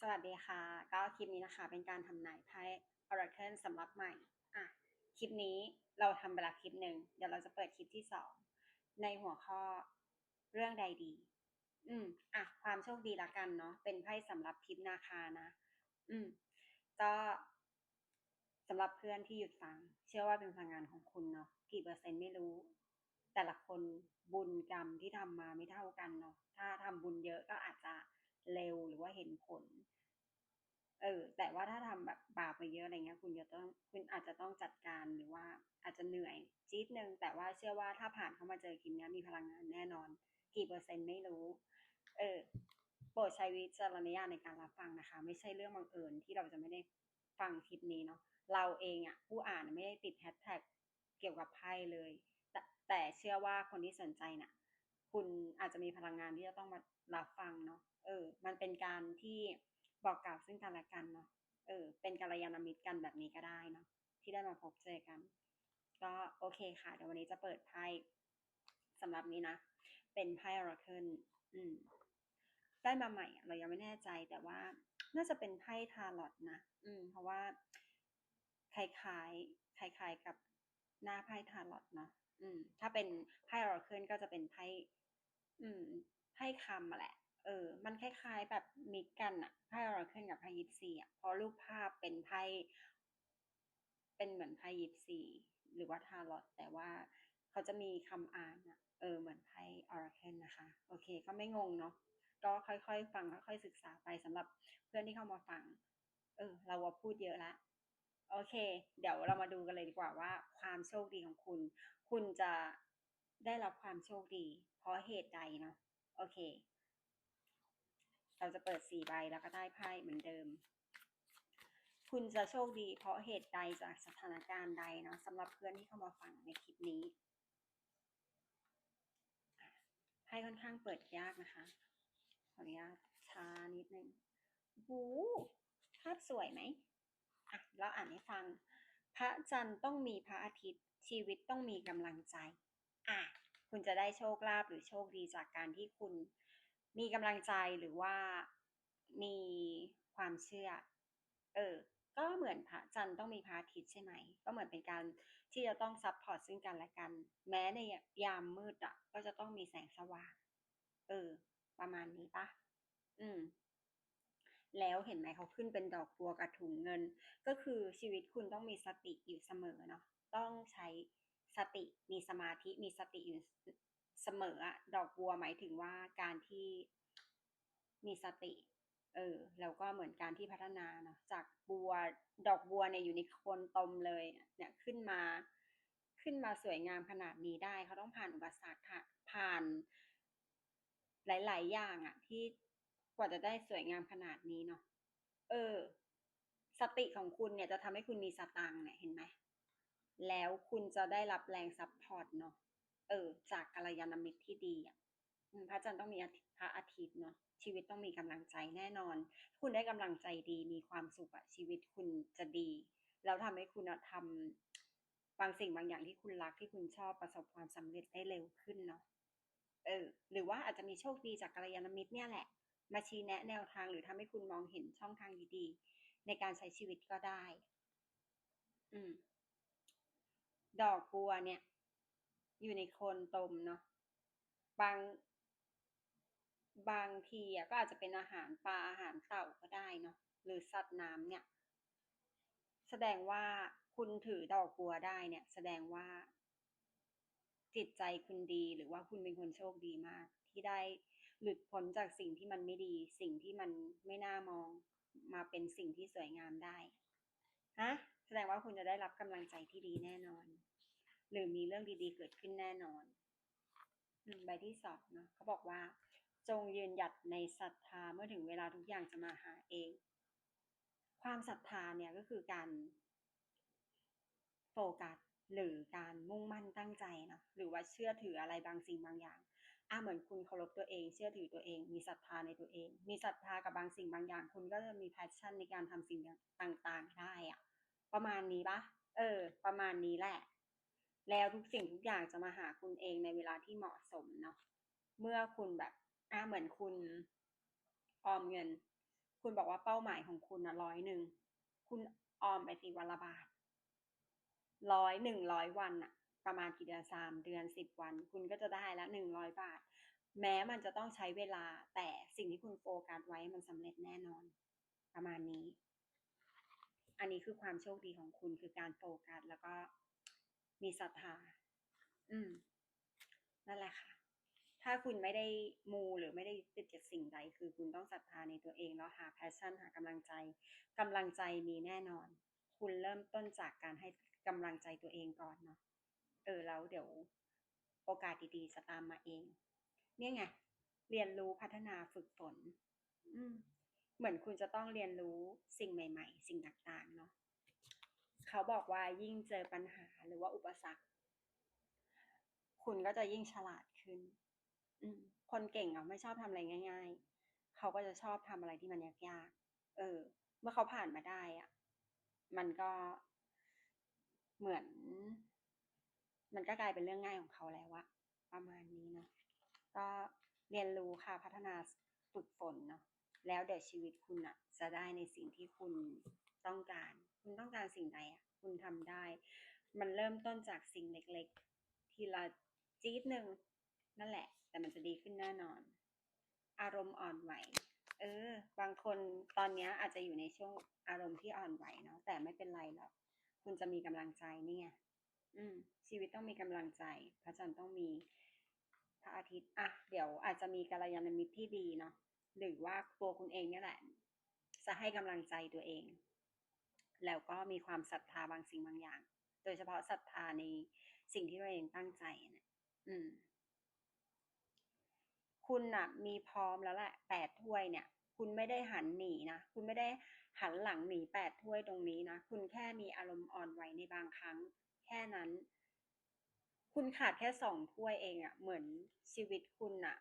สวัสดีค่ะ ก็คลิปนี้นะคะ เป็นการทำนายไพ่ Oracle สำหรับใหม่อะคลิปนี้เราทำไปละคลิปหนึ่งเดี๋ยวเราจะเปิดคลิปที่สองในหัวข้อเรื่องใดดี อืมอะความโชคดีละกันเนาะเป็นไพ่สำหรับทิพนาคานะ อืมก็สำหรับเพื่อนที่หยุดฟัง เชื่อว่าเป็นพลังงานของคุณเนาะกี่เปอร์เซ็นต์ไม่รู้ แต่ละคนบุญกรรมที่ทำมาไม่เท่ากันเนาะถ้าทำบุญเยอะก็อาจจะ เร็วหรือว่าเห็นผล เออ แต่ว่าถ้าทำแบบบาปไปเยอะอะไรเงี้ย คุณจะต้องคุณอาจจะต้องจัดการหรือว่าอาจจะเหนื่อยจี๊ดนึง แต่ว่าเชื่อว่าถ้าผ่านเข้ามาเจอคลิปนี้มีพลังงานแน่นอน กี่เปอร์เซ็นต์ไม่รู้ เออโปรดใช้วิจารณญาณในการรับฟังนะคะ ไม่ใช่เรื่องบังเอิญที่เราจะไม่ได้ฟังคลิปนี้เนาะเราเองอะ่ะผู้อ่านไม่ได้ติดแฮชแท็กเกี่ยวกับไพ่เลย แต่แต่เชื่อว่าคนที่สนใจน่ะ คุณอาจจะมีพลังงานที่จะต้องมารับฟังเนาะเออ มันเป็นการที่บอกกล่าวซึ่งกันและกันเนาะเออ เป็นกัลยาณมิตรกันแบบนี้ก็ได้เนาะที่ได้มาพบเจอกัน ก็โอเคค่ะ เดี๋ยววันนี้จะเปิดไพ่สำหรับนี้นะ เป็นไพ่ Oracle อืม ได้มาใหม่ เรายังไม่แน่ใจแต่ว่าน่าจะเป็นไพ่ทาร์ลอตนะ อืม เพราะว่าคล้ายๆคล้ายๆกับหน้าไพ่ทาร์ลอตเนาะ อืม ถ้าเป็นไพ่ Oracle ก็จะเป็นไพ่อืมไพ่คำมาแหละ เออ มันคล้ายๆแบบมิกกันอะไพ่ Oracle กับไพ่ยิปซีอะเพราะรูปภาพเป็นไพ่เป็นเหมือนไพ่ยิปซีหรือว่าทาร์ลอตแต่ว่าเขาจะมีคำอ่านอะเออเหมือนไพ่ Oracle นะคะ โอเค ก็ไม่งงเนาะก็ค่อยๆ ฟังค่อยๆศึกษาไปสำหรับเพื่อนที่เข้ามาฟัง เออ เราว่าพูดเยอะละโอเค เดี๋ยวเรามาดูกันเลยดีกว่าว่า ความโชคดีของคุณ คุณจะได้รับความโชคดี เพราะเหตุใดเนาะโอเค เราจะเปิดสี่ใบแล้วก็ได้ไพ่เหมือนเดิม คุณจะโชคดีเพราะเหตุใดจากสถานการณ์ใดเนาะสำหรับเพื่อนที่เข้ามาฟังในคลิปนี้ไพ่ค่อนข้างเปิดยากนะคะขออนุญาตช้านิดนึงหูภาพสวยไหมอะเราอ่านให้ฟัง พระจันทร์ต้องมีพระอาทิตย์ ชีวิตต้องมีกำลังใจ อะ คุณจะได้โชคลาภหรือโชคดีจากการที่คุณมีกำลังใจหรือว่ามีความเชื่อ เออ ก็เหมือนพระจันทร์ต้องมีพระอาทิตย์ใช่ไหม ก็เหมือนเป็นการที่จะต้องซับพอร์ตซึ่งกันและกัน แม้ในยามมืดอะ ก็จะต้องมีแสงสว่าง เออ ประมาณนี้ปะ อืมแล้วเห็นไหมเขาขึ้นเป็นดอกบัวกับถุงเงิน ก็คือชีวิตคุณต้องมีสติอยู่เสมอเนาะ ต้องใช้สติมีสมาธิมีสติอยู่เสมออะดอกบัวหมายถึงว่าการที่มีสติ เออแล้วก็เหมือนการที่พัฒนาเนาะจากบัวดอกบัวเนี่ยอยู่ในโคนตมเลยเนี่ยขึ้นมาขึ้นมาสวยงามขนาดนี้ได้ เขาต้องผ่านอุปสรรคผ่านหลาย ๆ อย่างอะที่กว่าจะได้สวยงามขนาดนี้เนาะเออ สติของคุณเนี่ยจะทำให้คุณมีสตังค์เนี่ยเห็นไหม แล้วคุณจะได้รับแรงซัพพอร์ตเนาะเออ จากกัลยาณมิตรที่ดีอะพระจันทร์ต้องมีพระอาทิตย์เนาะชีวิตต้องมีกำลังใจแน่นอน คุณได้กำลังใจดีมีความสุขอะชีวิตคุณจะดี แล้วทำให้คุณทำบางสิ่งบางอย่างที่คุณรักที่คุณชอบประสบความสำเร็จได้เร็วขึ้นเนาะเออ หรือว่าอาจจะมีโชคดีจากกัลยาณมิตรเนี่ยแหละ มาชี้แนะแนวทางหรือทำให้คุณมองเห็นช่องทางดีๆ ในการใช้ชีวิตก็ได้ อืม ดอกบัวเนี่ย อยู่ในโคนตมเนาะบาง บางทีอะก็อาจจะเป็นอาหารปลาอาหารเต่าก็ได้เนาะหรือสัตว์น้ำเนี่ย แสดงว่าคุณถือดอกบัวได้เนี่ย แสดงว่า จิตใจคุณดีหรือว่าคุณเป็นคนโชคดีมาก ที่ได้หลุดพ้นจากสิ่งที่มันไม่ดี สิ่งที่มันไม่น่ามองมาเป็นสิ่งที่สวยงามได้ฮะ แสดงว่าคุณจะได้รับกำลังใจที่ดีแน่นอน หรือมีเรื่องดีๆ เกิดขึ้นแน่นอนใบที่สองเนาะเขาบอกว่า จงยืนหยัดในศรัทธาเมื่อถึงเวลาทุกอย่างจะมาหาเอง ความศรัทธาเนี่ยก็คือการโฟกัสหรือการมุ่งมั่นตั้งใจนะหรือว่าเชื่อถืออะไรบางสิ่งบางอย่างอะเหมือนคุณเคารพตัวเองเชื่อถือตัวเอง มีศรัทธาในตัวเอง มีศรัทธากับบางสิ่งบางอย่าง คุณก็จะมีแพชชั่นในการทำสิ่งต่างๆ ได้อะ ประมาณนี้ปะเออ ประมาณนี้แหละ แล้วทุกสิ่งทุกอย่างจะมาหาคุณเองในเวลาที่เหมาะสมเนาะเมื่อคุณแบบอะเหมือนคุณออมเงินคคุณบอกว่าเป้าหมายของคุณนะร้อยหนึ่งคุณออมไปสิวันละบาทร้อยหนึ่งร้อยวันอะประมาณกี่เดือนสามเดือนสิบวัน คุณก็จะได้ละหนึ่งร้อยบาท แม้มันจะต้องใช้เวลาแต่สิ่งที่คุณโฟกัสไว้มันสำเร็จแน่นอน ประมาณนี้ อันนี้คือความโชคดีของคุณคือการโฟกัสแล้วก็มีศรัทธา อืม นั่นแหละค่ะ ถ้าคุณไม่ได้มูหรือไม่ได้ติดกับสิ่งใด คือคุณต้องศรัทธาในตัวเองแล้วหาแพชชั่น หากำลังใจกำลังใจมีแน่นอน คุณเริ่มต้นจากการให้กำลังใจตัวเองก่อนเนาะ เออ แล้วเดี๋ยวโอกาสดีๆจะตามมาเอง เนี่ยไง เรียนรู้พัฒนาฝึกฝน อืม เหมือนคุณจะต้องเรียนรู้สิ่งใหม่ ๆ สิ่งต่างๆเนาะเขาบอกว่ายิ่งเจอปัญหาหรือว่าอุปสรรค คุณก็จะยิ่งฉลาดขึ้นคนเก่งอะไม่ชอบทำอะไรง่าย ๆ เขาก็จะชอบทำอะไรที่มันยากๆเออ เมื่อเขาผ่านมาได้อะ มันก็เหมือน มันก็กลายเป็นเรื่องง่ายของเขาแล้วอะประมาณนี้เนาะก็เรียนรู้ค่ะพัฒนาฝึกฝนเนาะ แล้วเดี๋ยวชีวิตคุณอะจะได้ในสิ่งที่คุณต้องการ คุณต้องการสิ่งใดอะคุณทำได้ มันเริ่มต้นจากสิ่งเล็กๆ ทีละจี๊ดหนึ่งนั่นแหละ แต่มันจะดีขึ้นแน่นอน อารมณ์อ่อนไหว เออ บางคนตอนนี้อาจจะอยู่ในช่วงอารมณ์ที่อ่อนไหวเนาะแต่ไม่เป็นไรหรอกคุณจะมีกำลังใจเนี่ไงอืม ชีวิตต้องมีกำลังใจ พระจันทร์ต้องมีพระอาทิตย์ อะ เดี๋ยวอาจจะมีกัลยาณมิตรที่ดีเนาะ หรือว่าตัวคุณเองเนี่ยแหละ จะให้กำลังใจตัวเอง แล้วก็มีความศรัทธาบางสิ่งบางอย่าง โดยเฉพาะศรัทธาในสิ่งที่ตัวเองตั้งใจนะี่ยอืม คุณน่ะ มีพร้อมแล้วแหละแปดถ้วยเนี่ย คุณไม่ได้หันหนีนะคุณไม่ได้หันหลังหนีแปดถ้วยตรงนี้นะคุณแค่มีอารมณ์อ่อนไหวในบางครั้ง แค่นั้น คุณขาดแค่สองถ้วยเองอะเหมือนชีวิตคุณน่ะ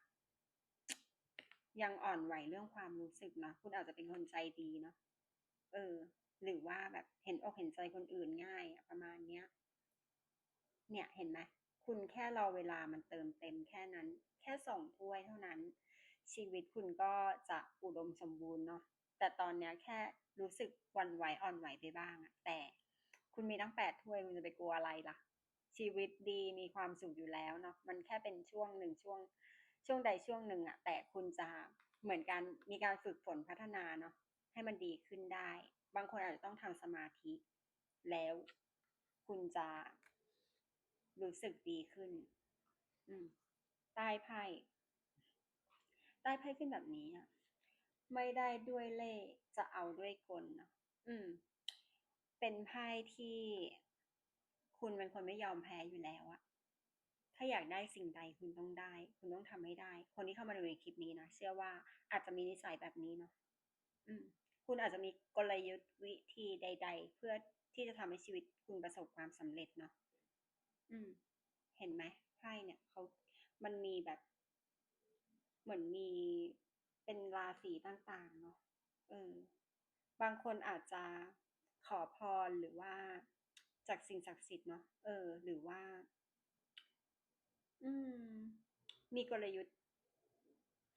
ยังอ่อนไหวเรื่องความรู้สึกเนาะคุณอาจจะเป็นคนใจดีเนาะเออ หรือว่าแบบเห็นอกเห็นใจคนอื่นง่ายประมาณเนี้ย เนี่ยเห็นไหมคุณแค่รอเวลามันเติมเต็มแค่นั้น แค่สองถ้วยเท่านั้น ชีวิตคุณก็จะอุดมสมบูรณ์เนาะแต่ตอนเนี้ยแค่รู้สึกวันไหวอ่อนไหวไปบ้างอะแต่คุณมีตั้งแปดถ้วยคุณจะไปกลัวอะไรล่ะ ชีวิตดีมีความสุขอยู่แล้วเนาะมันแค่เป็นช่วงหนึ่งช่วง ช่วงใดช่วงหนึ่งอะแต่คุณจะเหมือนกันมีการฝึกฝนพัฒนาเนาะให้มันดีขึ้นได้ บางคนอาจจะต้องทำสมาธิ แล้วคุณจะรู้สึกดีขึ้น อืมใต้ไพ่ใต้ไพ่ขึ้นแบบนี้อะไม่ได้ด้วยเล่จะเอาด้วยกลเนาะอืม เป็นไพ่ที่คุณเป็นคนไม่ยอมแพ้อยู่แล้วอะ ถ้าอยากได้สิ่งใดคุณต้องได้ คุณต้องทำให้ได้ คนที่เข้ามาดูในคลิปนี้นะเชื่อว่าอาจจะมีนิสัยแบบนี้เนาะอืม คุณอาจจะมีกลยุทธ์วิธีใด ๆ เพื่อที่จะทำให้ชีวิตคุณประสบความสำเร็จเนาะอืม เห็นไหมไพ่เนี่ยเขามันมีแบบ เหมือนมีเป็นราศีต่างๆ เนาะเออบางคนอาจจะขอพรหรือว่าจากสิ่งศักดิ์สิทธิ์เนาะเออ หรือว่า อืม มีกลยุทธ์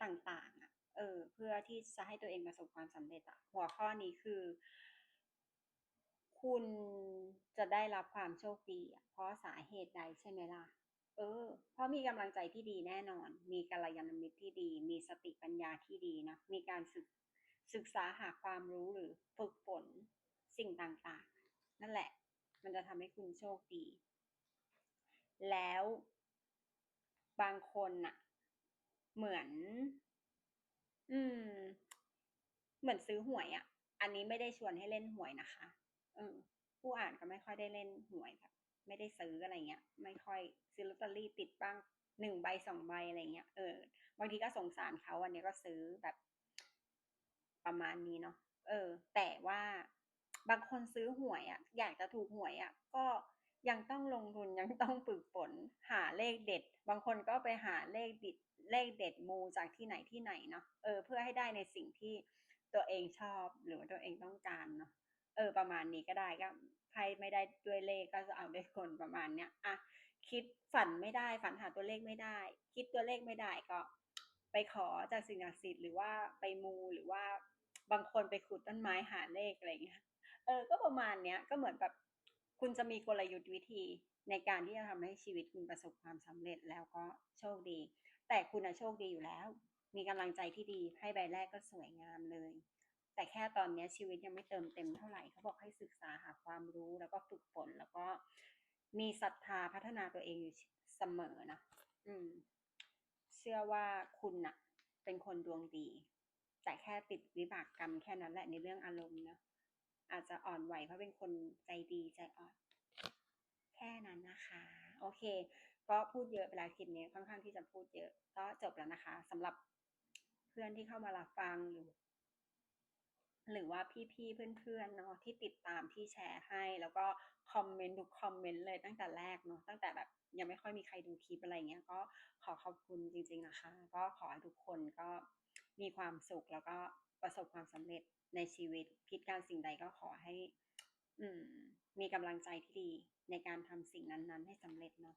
ต่างๆอะ เออ เพื่อที่จะให้ตัวเองประสบความสำเร็จอะหัวข้อนี้คือ คุณจะได้รับความโชคดีอะเพราะสาเหตุใดใช่ไหมล่ะ เออ เพราะมีกำลังใจที่ดีแน่นอน มีกัลยาณมิตรที่ดี มีสติปัญญาที่ดีนะ มีการศึกศึกษาหาความรู้หรือฝึกฝนสิ่งต่างๆ นั่นแหละ มันจะทำให้คุณโชคดี แล้ว บางคนน่ะ เหมือน อืม เหมือนซื้อหวยอะ่ะ อันนี้ไม่ได้ชวนให้เล่นหวยนะคะ เออ ผู้อ่านก็ไม่ค่อยได้เล่นหวยแบบไม่ได้ซื้ออะไรเงี้ย ไม่ค่อยซื้อลอตเตอรี่ติดบ้างหนึ่งใบสองใบอะไรเงี้ย เออ บางทีก็สงสารเขาอันนี้ก็ซื้อแบบประมาณนี้เนาะ เออ แต่ว่าบางคนซื้อหวยอะ่ะ อยากจะถูกหวยอะ่ะ ก็ ยังต้องลงทุนยังต้องฝึกฝนหาเลขเด็ด บางคนก็ไปหาเลขดิดเลขเด็ดมูจากที่ไหนที่ไหนเนาะเออเพื่อให้ได้ในสิ่งที่ตัวเองชอบหรือว่าตัวเองต้องการเนาะเออ ประมาณนี้ก็ได้ก็ไพ่ไม่ได้ด้วยเลขก็จะเอาด้วยคนประมาณเนี้ยอะคิดฝันไม่ได้ฝันหาตัวเลขไม่ได้ คิดตัวเลขไม่ได้ก็ ไปขอจากสิ่งศักดิ์สิทธิ์หรือว่าไปมูหรือว่าบางคนไปขุดต้นไม้หาเลขอะไรเงี้ยเออ ก็ประมาณเนี้ยก็เหมือนแบบ คุณจะมีกลยุทธ์วิธีในการที่จะทำให้ชีวิตคุณประสบความสำเร็จแล้วก็โชคดี แต่คุณอะโชคดีอยู่แล้ว มีกำลังใจที่ดีไพ่ใบแรกก็สวยงามเลย แต่แค่ตอนนี้ชีวิตยังไม่เติมเต็มเท่าไหร่เขาบอกให้ศึกษาหาความรู้แล้วก็ฝึกฝนแล้วก็มีศรัทธาพัฒนาตัวเองอยู่เสมอนะอืม เชื่อว่าคุณน่ะ เป็นคนดวงดี แต่แค่ติดวิบากกรรมแค่นั้นแหละในเรื่องอารมณ์เนอะ อาจจะอ่อนไหวเพราะเป็นคนใจดีใจอ่อน แค่นั้นนะคะ โอเค ก็พูดเยอะเวลาคลิปนี้ค่อนข้างที่จะพูดเยอะ ก็จบแล้วนะคะสำหรับเพื่อนที่เข้ามารับฟังหรือ หรือว่าพี่ๆเพื่อนๆเนาะที่ติดตามที่แชร์ให้ แล้วก็คอมเมนต์ทุกคอมเมนต์เลยตั้งแต่แรกเนาะตั้งแต่แบบยังไม่ค่อยมีใครดูคลิปอะไรเงี้ย ก็ขอขอบคุณจริง ๆนะคะ ก็ขอให้ทุกคนก็มีความสุขแล้วก็ประสบความสำเร็จ ในชีวิตคิดการสิ่งใดก็ขอให้ อืม มีกำลังใจที่ดีในการทำสิ่งนั้น ๆ ให้สำเร็จเนาะ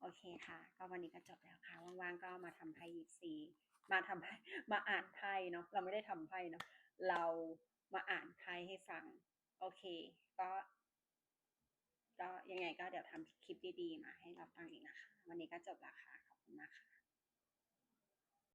โอเคค่ะ ก็วันนี้ก็จบแล้วค่ะ ว่างๆก็มาทำไพ่ยิปซีมาทำไพ่มาอ่านไพ่เนาะเราไม่ได้ทำไพ่เนาะเรามาอ่านไพ่ให้ฟัง โอเค ก็ก็ยังไงก็เดี๋ยวทำคลิปดีๆ มาให้เราฟังอีกนะคะ วันนี้ก็จบแล้วค่ะ ขอบคุณมากค่ะ